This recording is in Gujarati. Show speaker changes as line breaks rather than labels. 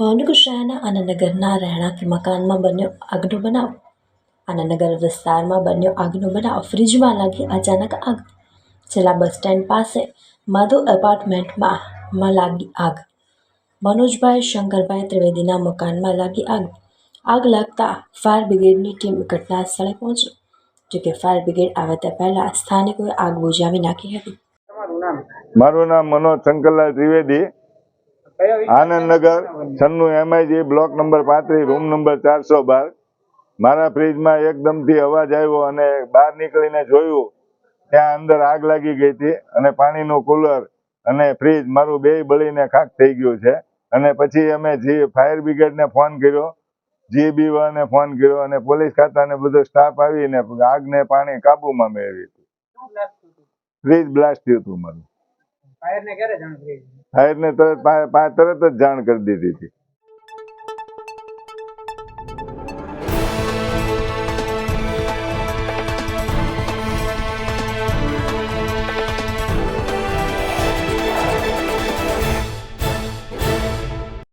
ભાવનગર શહેરના આનંદનગરના રહેણાંક મકાનમાં બન્યો આગનો બનાવ. આનંદનગર વિસ્તારમાં બન્યો આગનો બનાવ. ફ્રીજમાં લાગી અચાનક આગ. છેલ્લા બસ સ્ટેન્ડ પાસે માધુ એપાર્ટમેન્ટમાં લાગી આગ. મનોજભાઈ શંકરભાઈ ત્રિવેદીના મકાનમાં લાગી આગ. આગ લાગતા ફાયર બ્રિગેડની ટીમ ઘટના સ્થળે પહોંચી. જોકે ફાયર બ્રિગેડ આવે તે પહેલાં સ્થાનિકોએ આગ બુજાવી નાખી હતી.
મારું નામ મનોજ શંકરલાલ ત્રિવેદી. આનંદનગર છન્નું એમઆઈજી બ્લોક નંબર પાંત્રીસ રૂમ નંબર ચારસો બાર. મારા ફ્રીજમાં એકદમથી અવાજ આવ્યો અને બહાર નીકળીને જોયું ત્યાં અંદર આગ લાગી ગઈ હતી અને પાણીનું કુલર અને ફ્રીજ મારું બે બળીને ખાક થઈ ગયું છે. અને પછી અમે જે ફાયર બ્રિગેડને ફોન કર્યો જીબી વાળાને ફોન કર્યો અને પોલીસ ખાતાને બધો સ્ટાફ આવીને આગને પાણી કાબુમાં મેળવી હતી? ફ્રીજ બ્લાસ્ટ થયું હતું? મારું.
ફાયરને ક્યારે જાણ કરી
ને તરત તરત જ જાણ કરી દીધી હતી.